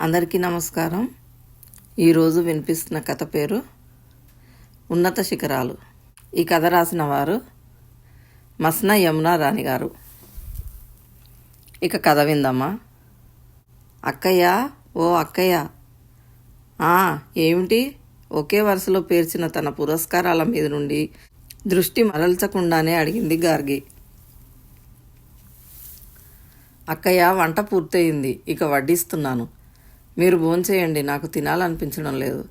అందరికీ నమస్కారం. ఈరోజు వినిపిస్తున్న కథ పేరు ఉన్నత శిఖరాలు. ఈ కథ రాసిన వారు మస్న యమున రాణి గారు. ఇక కథ విందమ్మా అక్కయ్య ఓ అక్కయ్య. ఏమిటి? ఒకే వరుసలో పేర్చిన తన పురస్కారాల మీద నుండి దృష్టి మరల్చకుండానే అడిగింది గార్గి. అక్కయ్య వంట పూర్తయింది. ఇక వడ్డిస్తున్నాను. మీరు భోంచేయండి నాకు తినాలనిపించడం లేదు.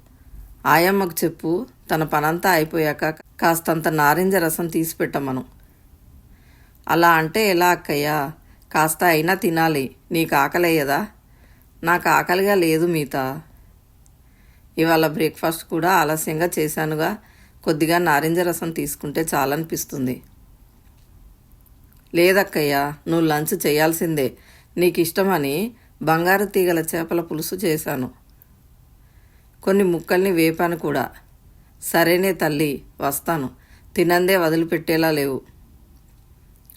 ఆయమ్మకు చెప్పు తన పనంతా అయిపోయాక కాస్తంత నారింజ రసం తీసి పెట్టమను. అలా అంటే ఎలా అక్కయ్యా? కాస్త అయినా తినాలి నీకు ఆకలయ్యదా నాకు ఆకలిగా లేదు మీతా. ఇవాళ బ్రేక్ఫాస్ట్ కూడా ఆలస్యంగా చేశానుగా కొద్దిగా నారింజ రసం తీసుకుంటే చాలనిపిస్తుంది. లేదక్కయ్యా నువ్వు లంచ్ చేయాల్సిందే నీకు ఇష్టమని బంగారు తీగల చేపల పులుసు చేశాను. కొన్ని ముక్కల్ని వేపాను కూడా. సరేనే తల్లి వస్తాను. తినందే వదిలిపెట్టేలా లేవు.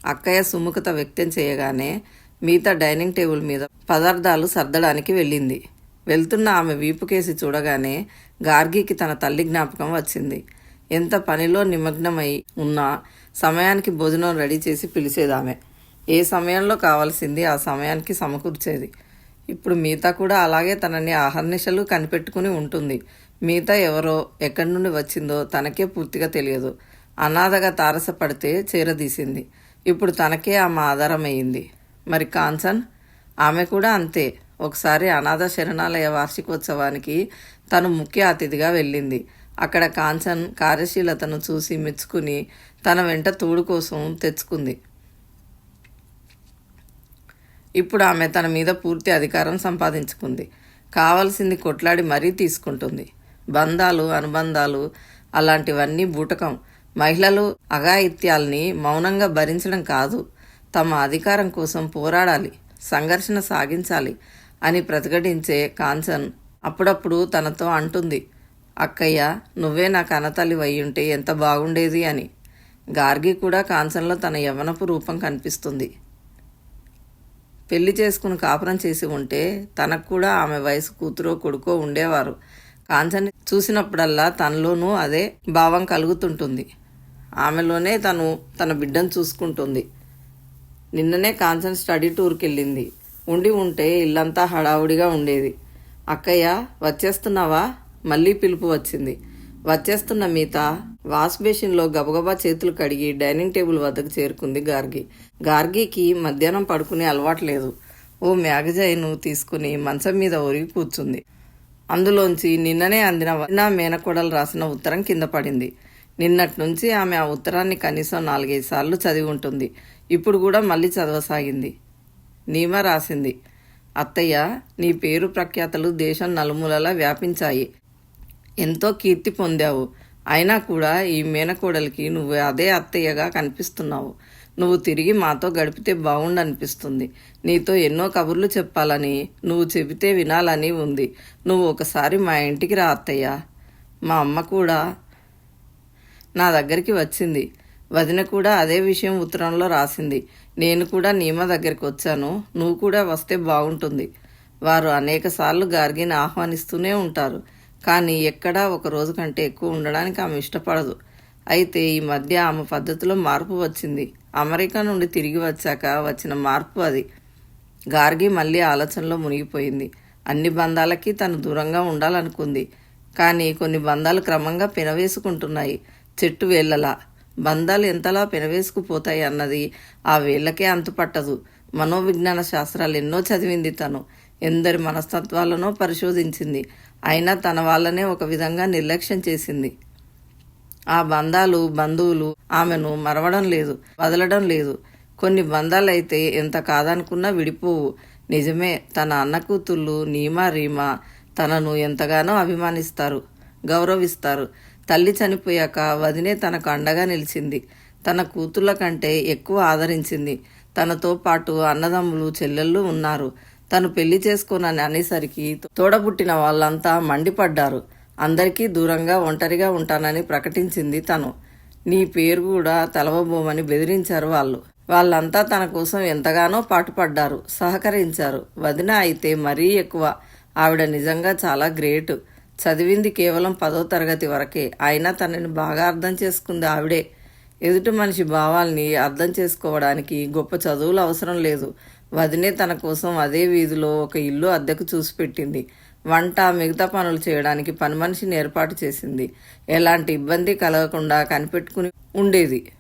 అక్కయ్య సుముఖత వ్యక్తం చేయగానే మిగతా డైనింగ్ టేబుల్ మీద పదార్థాలు సర్దడానికి వెళ్ళింది. వెళ్తున్న ఆమె వీపుకేసి చూడగానే గార్గికి తన తల్లి జ్ఞాపకం వచ్చింది. ఎంత పనిలో నిమగ్నమై ఉన్నా సమయానికి భోజనం రెడీ చేసి పిలిచేదామె. ఏ సమయంలో కావాల్సింది ఆ సమయానికి సమకూర్చేది. ఇప్పుడు మిగతా కూడా అలాగే తనని ఆహర్నిశలు కనిపెట్టుకుని ఉంటుంది. మిగతా ఎవరో ఎక్కడి నుండి వచ్చిందో తనకే పూర్తిగా తెలియదు. అనాథగా తారసపడితే చేరదీసింది ఇప్పుడు తనకే ఆమె ఆధారమయ్యింది. మరి కాంచన్ ఆమె కూడా అంతే. ఒకసారి అనాథ శరణాలయ వార్షికోత్సవానికి తను ముఖ్య అతిథిగా వెళ్ళింది. అక్కడ కాంచన్ కార్యశీలతను చూసి మెచ్చుకుని తన వెంట తోడు కోసం తెచ్చుకుంది. ఇప్పుడు ఆమె తన మీద పూర్తి అధికారం సంపాదించుకుంది. కావలసింది కొట్లాడి మరీ తీసుకుంటుంది. బంధాలు అనుబంధాలు అలాంటివన్నీ బూటకం. మహిళలు అఘాయిత్యాల్ని మౌనంగా భరించడం కాదు. తమ అధికారం కోసం పోరాడాలి సంఘర్షణ సాగించాలి అని ప్రతిఘటించే కాంచన్ అప్పుడప్పుడు తనతో అంటుంది. అక్కయ్య నువ్వే నా కనతల్లి ఉంటే ఎంత బాగుండేది అని. గార్గి కూడా కాంచన్లో తన యవ్వనపు రూపం కనిపిస్తుంది. పెళ్ళి చేసుకుని కాపురం చేసి ఉంటే తనకు కూడా ఆమె వయసు కూతురో కొడుకో ఉండేవారు. కాంచన్ చూసినప్పుడల్లా తనలోనూ అదే భావం కలుగుతుంటుంది. ఆమెలోనే తను తన బిడ్డను చూసుకుంటుంది. నిన్ననే కాంచన్ స్టడీ టూర్కి వెళ్ళింది ఉండి ఉంటే ఇల్లంతా హడావుడిగా ఉండేది. అక్కయ్య వచ్చేస్తున్నావా? మళ్ళీ పిలుపు వచ్చింది. వచ్చేస్తున్న మీత వాష్ బేసిన్లో గబగబా చేతులు కడిగి డైనింగ్ టేబుల్ వద్దకు చేరుకుంది గార్గి. గార్గికి మధ్యాహ్నం పడుకునే అలవాటు లేదు. ఓ మ్యాగజైన్ తీసుకుని మంచం మీద ఒరిగి కూర్చుంది. అందులోంచి నిన్ననే అందిన నా మేనకోడలు రాసిన ఉత్తరం కింద పడింది. నిన్నటి నుంచి ఆమె ఆ ఉత్తరాన్ని కనీసం నాలుగైదు సార్లు చదివి ఉంటుంది. ఇప్పుడు కూడా మళ్ళీ చదవసాగింది. నీమ రాసింది. అత్తయ్య నీ పేరు ప్రఖ్యాతలు దేశం నలుమూలలా వ్యాపించాయి. ఎంతో కీర్తి పొందావు. అయినా కూడా ఈ మేనకోడలికి నువ్వు అదే అత్తయ్యగా కనిపిస్తున్నావు. నువ్వు తిరిగి మాతో గడిపితే బాగుండనిపిస్తుంది నీతో ఎన్నో కబుర్లు చెప్పాలని నువ్వు చెబితే వినాలని ఉంది. నువ్వు ఒకసారి మా ఇంటికి రా అత్తయ్య. మా అమ్మ కూడా నా దగ్గరికి వచ్చింది. వదిన కూడా అదే విషయం ఉత్తరంలో రాసింది. నేను కూడా నీమ దగ్గరికి వచ్చాను. నువ్వు కూడా వస్తే బాగుంటుంది వారు అనేకసార్లు గార్గిని ఆహ్వానిస్తూనే ఉంటారు. కానీ ఎక్కడా ఒక రోజు కంటే ఎక్కువ ఉండడానికి ఆమె ఇష్టపడదు. అయితే ఈ మధ్య ఆమె పద్ధతిలో మార్పు వచ్చింది. అమెరికా నుండి తిరిగి వచ్చాక వచ్చిన మార్పు అది. గార్గి మళ్ళీ ఆలోచనలో మునిగిపోయింది. అన్ని బంధాలకి తను దూరంగా ఉండాలనుకుంది. కానీ కొన్ని బంధాలు క్రమంగా పెనవేసుకుంటున్నాయి. చెట్టు వేళ్ళలా. బంధాలు ఎంతలా పెనవేసుకుపోతాయి అన్నది ఆ వేళ్ళకే అంతుపట్టదు. మనోవిజ్ఞాన శాస్త్రాలు ఎన్నో చదివింది తను. ఎందరి మనస్తత్వాలనో పరిశోధించింది. అయినా తన వాళ్ళనే ఒక విధంగా నిర్లక్ష్యం చేసింది. ఆ బంధాలు బంధువులు ఆమెను మరవడం లేదు వదలడం లేదు. కొన్ని బంధాలైతే ఎంత కాదనుకున్నా విడిపోవు. నిజమే తన అన్న కూతుళ్ళు నీమా రీమా తనను ఎంతగానో అభిమానిస్తారు గౌరవిస్తారు. తల్లి చనిపోయాక వదినే తనకు అండగా నిలిచింది. తన కూతుళ్ళ కంటే ఎక్కువ ఆదరించింది. తనతో పాటు అన్నదమ్ములు చెల్లెళ్ళు ఉన్నారు. తను పెళ్ళి చేసుకోనని అనేసరికి తోడబుట్టిన వాళ్ళంతా మండిపడ్డారు. అందరికీ దూరంగా ఒంటరిగా ఉంటానని ప్రకటించింది తను. నీ పేరు కూడా తలవబోమని బెదిరించారు వాళ్ళు. వాళ్ళంతా తన కోసం ఎంతగానో పాటుపడ్డారు. సహకరించారు. వదిన అయితే మరీ ఎక్కువ. ఆవిడ నిజంగా చాలా గ్రేట్. చదివింది కేవలం పదో తరగతి వరకే. అయినా తనని బాగా అర్థం చేసుకుంది ఆవిడే. ఎదుటి మనిషి భావాల్ని అర్థం చేసుకోవడానికి గొప్ప చదువులు అవసరం లేదు. వదినే తన కోసం అదే వీధిలో ఒక ఇల్లు అద్దెకు చూసి పెట్టింది. వంట మిగతా పనులు చేయడానికి పని మనిషిని ఏర్పాటు చేసింది. ఎలాంటి ఇబ్బంది కలగకుండా కనిపెట్టుకుని ఉండేది.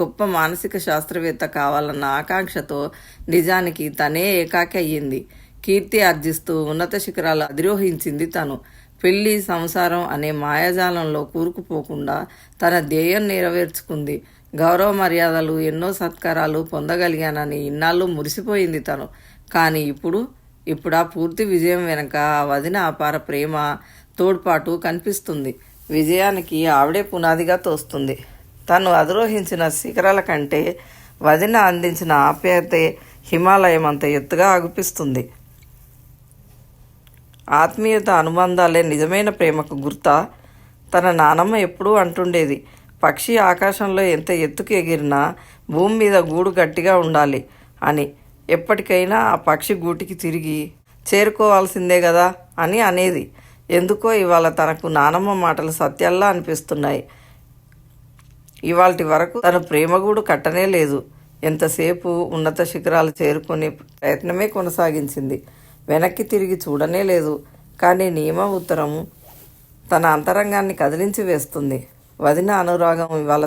గొప్ప మానసిక శాస్త్రవేత్త కావాలన్న ఆకాంక్షతో నిజానికి తనే ఏకాకి అయ్యింది. కీర్తి ఆర్జిస్తూ ఉన్నత శిఖరాలు అధిరోహించింది తను. పెళ్ళి సంసారం అనే మాయాజాలంలో కూరుకుపోకుండా తన ధ్యేయం నెరవేర్చుకుంది. గౌరవ మర్యాదలు ఎన్నో సత్కారాలు పొందగలిగానని ఇన్నాళ్ళు మురిసిపోయింది తను. కానీ ఇప్పుడు ఇప్పుడు ఆ పూర్తి విజయం వెనక ఆ వదిన అపార ప్రేమ తోడ్పాటు కనిపిస్తుంది. విజయానికి ఆవిడే పునాదిగా తోస్తుంది. తను అధిరోహించిన శిఖరాల కంటే వదిన అందించిన ఆప్యాయతే హిమాలయం అంత ఎత్తుగా ఆగుపిస్తుంది. ఆత్మీయత అనుబంధాలే నిజమైన ప్రేమకు గుర్త. తన నానమ్మ ఎప్పుడూ అంటుండేది పక్షి ఆకాశంలో ఎంత ఎత్తుకు ఎగిరినా భూమి మీద గూడు గట్టిగా ఉండాలి అని. ఎప్పటికైనా ఆ పక్షి గూటికి తిరిగి చేరుకోవాల్సిందే కదా అని అనేది. ఎందుకో ఇవాళ తనకు నానమ్మ మాటలు సత్యల్లా అనిపిస్తున్నాయి. ఇవాటి వరకు తను ప్రేమగూడు కట్టనే లేదు. ఎంతసేపు ఉన్నత శిఖరాలు చేరుకునే ప్రయత్నమే కొనసాగించింది. వెనక్కి తిరిగి చూడనే లేదు. కానీ నియమ ఉత్తరము తన అంతరంగాన్ని కదిలించి వేస్తుంది. వదిన అనురాగం ఇవాళ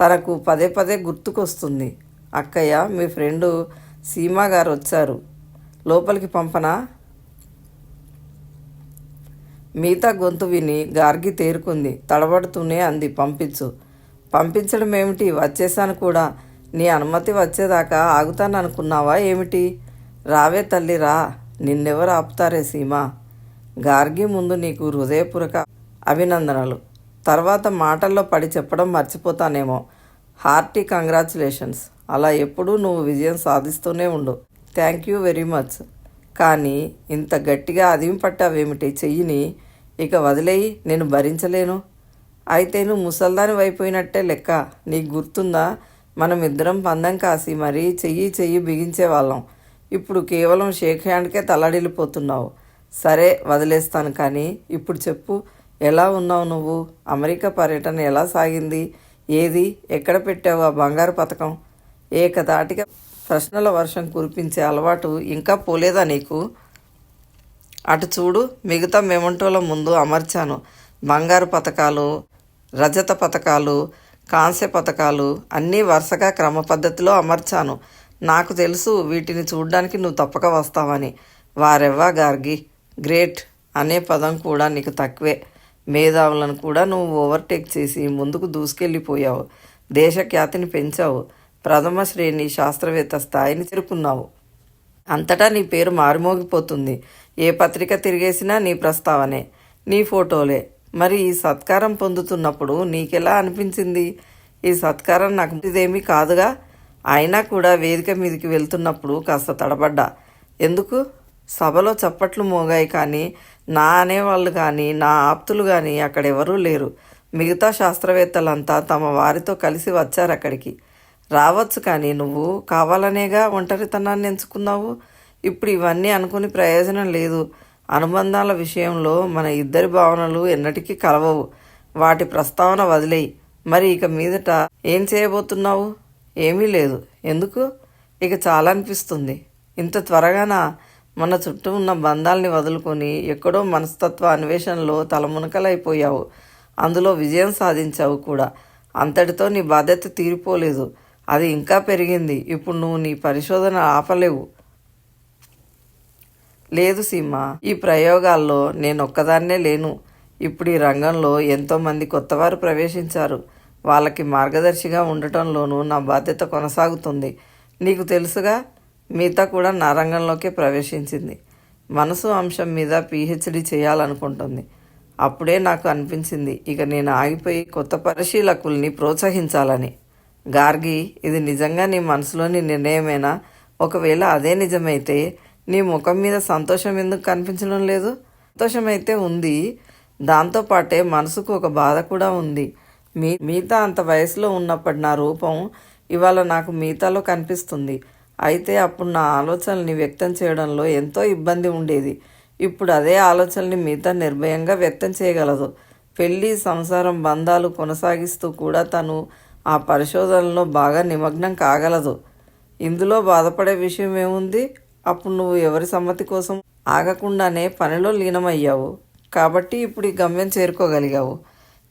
తనకు పదే పదే గుర్తుకొస్తుంది. అక్కయ్య మీ ఫ్రెండు సీమా గారు వచ్చారు. లోపలికి పంపనా? మిగతా గొంతు విని గార్గి తేరుకుంది. తడబడుతూనే అంది పంపించు. పంపించడం ఏమిటి? వచ్చేసాను కూడా. నీ అనుమతి వచ్చేదాకా ఆగుతాను అనుకున్నావా ఏమిటి? రావే తల్లి రా. నిన్నెవరు ఆపుతారే సీమా? గార్గి ముందు నీకు హృదయపూర్వక అభినందనలు. తర్వాత మాటల్లో పడి చెప్పడం మర్చిపోతానేమో. Hearty congratulations. అలా ఎప్పుడూ నువ్వు విజయం సాధిస్తూనే ఉండు. Thank you very much. కానీ ఇంత గట్టిగా అదిమి పట్టావేమిటి? చెయ్యిని ఇక వదిలేయి. నేను భరించలేను. అయితే నువ్వు ముసల్దాని వైపోయినట్టే లెక్క. నీకు గుర్తుందా? మనం ఇద్దరం పందం కాసి మరీ చెయ్యి చెయ్యి బిగించేవాళ్ళం ఇప్పుడు కేవలం షేక్ హ్యాండ్కే తలడిల్లిపోతున్నావు. సరే వదిలేస్తాను కానీ ఇప్పుడు చెప్పు. ఎలా ఉన్నావు నువ్వు? అమెరికా పర్యటన ఎలా సాగింది? ఏది? ఎక్కడ పెట్టావు ఆ బంగారు పథకం? ఏకదాటిగా ప్రశ్నల వర్షం కురిపించే అలవాటు ఇంకా పోలేదా నీకు? అటు చూడు మిగతా మెమంటోల ముందు అమర్చాను. బంగారు పథకాలు రజత పథకాలు కాంస్య పథకాలు అన్నీ వరుసగా క్రమ పద్ధతిలో అమర్చాను. నాకు తెలుసు వీటిని చూడ్డానికి నువ్వు తప్పక వస్తావని. వారెవ్వా గార్గి? గ్రేట్! అనే పదం కూడా నీకు తక్కువే. మేధావులను కూడా నువ్వు ఓవర్టేక్ చేసి ముందుకు దూసుకెళ్ళిపోయావు. దేశ ఖ్యాతిని పెంచావు. ప్రథమ శ్రేణి శాస్త్రవేత్త స్థాయిని చేరుకున్నావు. అంతటా నీ పేరు మారుమోగిపోతుంది. ఏ పత్రిక తిరిగేసినా నీ ప్రస్తావనే నీ ఫోటోలే. మరి ఈ సత్కారం పొందుతున్నప్పుడు నీకెలా అనిపించింది? ఈ సత్కారం నాకు ఇదేమీ కాదుగా? అయినా కూడా వేదిక మీదకి వెళ్తున్నప్పుడు కాస్త తడబడ్డా. ఎందుకు? సభలో చప్పట్లు మోగాయి కానీ నా అనేవాళ్ళు కానీ నా ఆప్తులు కానీ అక్కడ ఎవరూ లేరు. మిగతా శాస్త్రవేత్తలంతా తమ వారితో కలిసి వచ్చారు అక్కడికి. రావచ్చు కానీ నువ్వు కావాలనేగా ఒంటరితనాన్ని ఎంచుకున్నావు? ఇప్పుడు ఇవన్నీ అనుకుని ప్రయోజనం లేదు. అనుబంధాల విషయంలో మన ఇద్దరి భావనలు ఎన్నటికీ కలవవు. వాటి ప్రస్తావన వదిలేయి. మరి ఇక మీదట ఏం చేయబోతున్నావు? ఏమీ లేదు. ఎందుకు? ఇక చాలా అనిపిస్తుంది. ఇంత త్వరగానా? మన చుట్టూ ఉన్న బంధాల్ని వదులుకొని ఎక్కడో మనస్తత్వ అన్వేషణలో తలమునకలైపోయావు. అందులో విజయం సాధించావు కూడా. అంతటితో నీ బాధ్యత తీరిపోలేదు. అది ఇంకా పెరిగింది. ఇప్పుడు నువ్వు నీ పరిశోధన ఆపలేవు. లేదు సీమ ఈ ప్రయోగాల్లో నేను ఒక్కదాన్నే లేను. ఇప్పుడు ఈ రంగంలో ఎంతోమంది కొత్తవారు ప్రవేశించారు. వాళ్ళకి మార్గదర్శిగా ఉండటంలోనూ నా బాధ్యత కొనసాగుతుంది. నీకు తెలుసుగా? మిగతా కూడా నా రంగంలోకే ప్రవేశించింది. మనసు అంశం మీద పిహెచ్డి చేయాలనుకుంటుంది. అప్పుడే నాకు అనిపించింది ఇక నేను ఆగిపోయి కొత్త పరిశీలకుల్ని ప్రోత్సహించాలని. గార్గి ఇది నిజంగా నీ మనసులోని నిర్ణయమేనా? ఒకవేళ అదే నిజమైతే నీ ముఖం మీద సంతోషం ఎందుకు కనిపించడం లేదు? సంతోషమైతే ఉంది. దాంతోపాటే మనసుకు ఒక బాధ కూడా ఉంది. మీ మిగతా అంత వయసులో ఉన్నప్పటి నా రూపం ఇవాళ నాకు మిగతాలో కనిపిస్తుంది. అయితే అప్పుడు నా ఆలోచనల్ని వ్యక్తం చేయడంలో ఎంతో ఇబ్బంది ఉండేది. ఇప్పుడు అదే ఆలోచనని మిగతా నిర్భయంగా వ్యక్తం చేయగలదు. పెళ్ళి సంసారం బంధాలు కొనసాగిస్తూ కూడా తను ఆ పరిశోధనలో బాగా నిమగ్నం కాగలదు. ఇందులో బాధపడే విషయం ఏముంది? అప్పుడు నువ్వు ఎవరి సమ్మతి కోసం ఆగకుండానే పనిలో లీనమయ్యావు. కాబట్టి ఇప్పుడు ఈ గమ్యం చేరుకోగలిగావు.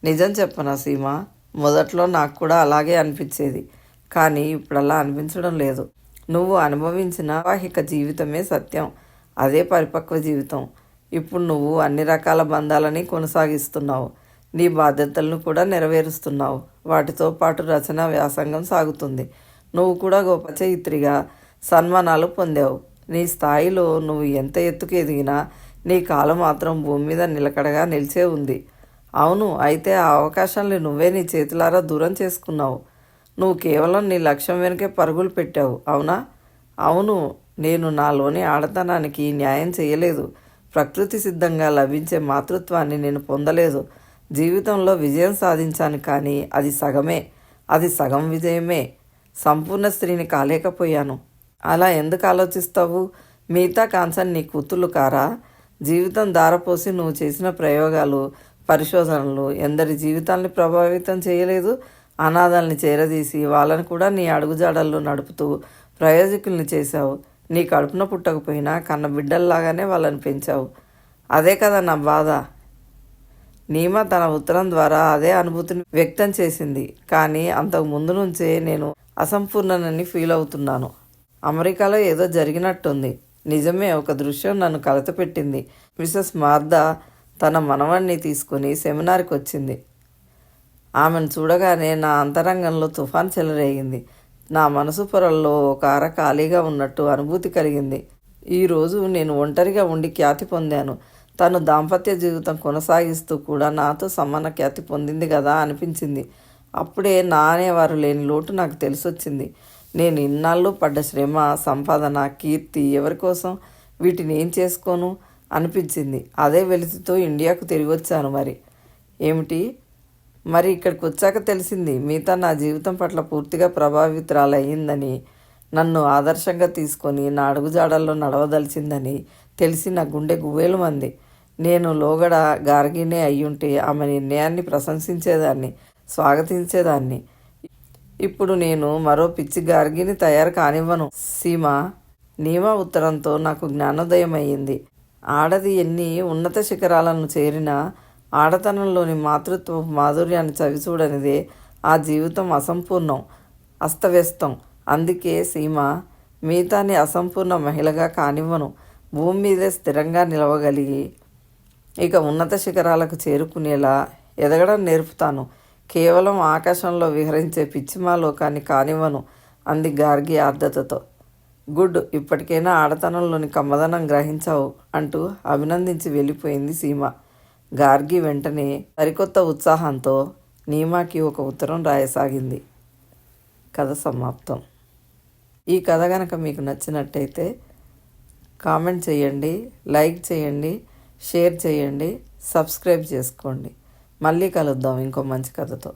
నిజం చెప్పనా సీమ? మొదట్లో నాకు కూడా అలాగే అనిపించేది. కానీ ఇప్పుడు అలా అనిపించడం లేదు. నువ్వు అనుభవించిన వాహిక జీవితమే సత్యం. అదే పరిపక్వ జీవితం. ఇప్పుడు నువ్వు అన్ని రకాల బంధాలని కొనసాగిస్తున్నావు. నీ బాధ్యతలను కూడా నెరవేరుస్తున్నావు. వాటితో పాటు రచన వ్యాసంగం సాగుతుంది. నువ్వు కూడా గొప్ప చయిత్రిగా సన్మానాలు పొందావు. నీ స్థాయిలో నువ్వు ఎంత ఎత్తుకు ఎదిగినా నీ కాలు మాత్రం భూమి మీద నిలకడగా నిలిచే ఉంది. అవును అయితే ఆ అవకాశాన్ని నువ్వే నీ చేతులారా దూరం చేసుకున్నావు. నువ్వు కేవలం నీ లక్ష్యం వెనుకే పరుగులు పెట్టావు అవునా? అవును నేను నాలోని ఆడతనానికి న్యాయం చేయలేదు. ప్రకృతి సిద్ధంగా లభించే మాతృత్వాన్ని నేను పొందలేదు. జీవితంలో విజయం సాధించాను కానీ అది సగమే. అది సగం విజయమే. సంపూర్ణ స్త్రీని కాలేకపోయాను. అలా ఎందుకు ఆలోచిస్తావు? మిగతా కాన్సన్ నీ కూతుళ్ళు కారా? జీవితం దారపోసి నువ్వు చేసిన ప్రయోగాలు పరిశోధనలు ఎందరి జీవితాల్ని ప్రభావితం చేయలేదు? అనాథల్ని చేరదీసి వాళ్ళని కూడా నీ అడుగుజాడల్లో నడుపుతూ ప్రయోజకుల్ని చేశావు. నీ కడుపున పుట్టకపోయినా కన్న బిడ్డల్లాగానే వాళ్ళని పెంచావు. అదే కదా నా బాధ. నీమ తన ఉత్తరం ద్వారా అదే అనుభూతిని వ్యక్తం చేసింది. కానీ అంతకు ముందు నుంచే నేను అసంపూర్ణనని ఫీల్ అవుతున్నాను. అమెరికాలో ఏదో జరిగినట్టుంది. నిజమే ఒక దృశ్యం నన్ను కలతపెట్టింది మిసెస్ మార్దా తన మనవణ్ణి తీసుకుని సెమినార్కి వచ్చింది. ఆమెను చూడగానే నా అంతరంగంలో తుఫాన్ చెలరేగింది. నా మనసు పొరల్లో ఒక అర ఖాళీగా ఉన్నట్టు అనుభూతి కలిగింది. ఈరోజు నేను ఒంటరిగా ఉండి ఖ్యాతి పొందాను. తను దాంపత్య జీవితం కొనసాగిస్తూ కూడా నాతో సమాన ఖ్యాతి పొందింది కదా అనిపించింది. అప్పుడే నా అనేవారు లేని లోటు నాకు తెలిసొచ్చింది. నేను ఇన్నాళ్ళు పడ్డ శ్రమ సంపాదన కీర్తి ఎవరి కోసం వీటిని ఏం చేసుకోను అనిపించింది. అదే వెలితితో ఇండియాకు తిరిగి వచ్చాను మరి. ఏమిటి? మరి ఇక్కడికి వచ్చాక తెలిసింది మిగతా నా జీవితం పట్ల పూర్తిగా ప్రభావితురాలయ్యిందని నన్ను ఆదర్శంగా తీసుకొని నా అడుగుజాడల్లో నడవదలిచిందని తెలిసి నా గుండె గువ్వేలు మంది నేను లోగడ గార్గినే అయ్యుంటే ఆమె నిర్ణయాన్ని ప్రశంసించేదాన్ని స్వాగతించేదాన్ని. ఇప్పుడు నేను మరో పిచ్చి గార్గిని తయారు కానివ్వను. సీమ నియమ ఉత్తరంతో నాకు జ్ఞానోదయం అయ్యింది ఆడది ఎన్ని ఉన్నత శిఖరాలను చేరినా ఆడతనంలోని మాతృత్వ మాధుర్యాన్ని చవిచూడనిదే. ఆ జీవితం అసంపూర్ణం అస్తవ్యస్తం. అందుకే సీమ మిగతాని అసంపూర్ణ మహిళగా కానివ్వను. భూమి మీదే స్థిరంగా నిలవగలిగి ఇక ఉన్నత శిఖరాలకు చేరుకునేలా ఎదగడం నేర్పుతాను. కేవలం ఆకాశంలో విహరించే పిచ్చిమా లోకాన్ని కానివ్వను. అంది గార్గి ఆర్ద్రతతో. గుడ్ ఇప్పటికైనా ఆడతనంలోని కమ్మదనం గ్రహించావు అంటూ అభినందించి వెళ్ళిపోయింది సీమ. గార్గి వెంటనే సరికొత్త ఉత్సాహంతో నీమాకి ఒక ఉత్తరం రాయసాగింది. కథ సమాప్తం. ఈ కథ కనుక మీకు నచ్చినట్టయితే కామెంట్ చేయండి లైక్ చేయండి షేర్ చేయండి సబ్స్క్రైబ్ చేసుకోండి. మళ్ళీ కలుద్దాం ఇంకో మంచి కథతో.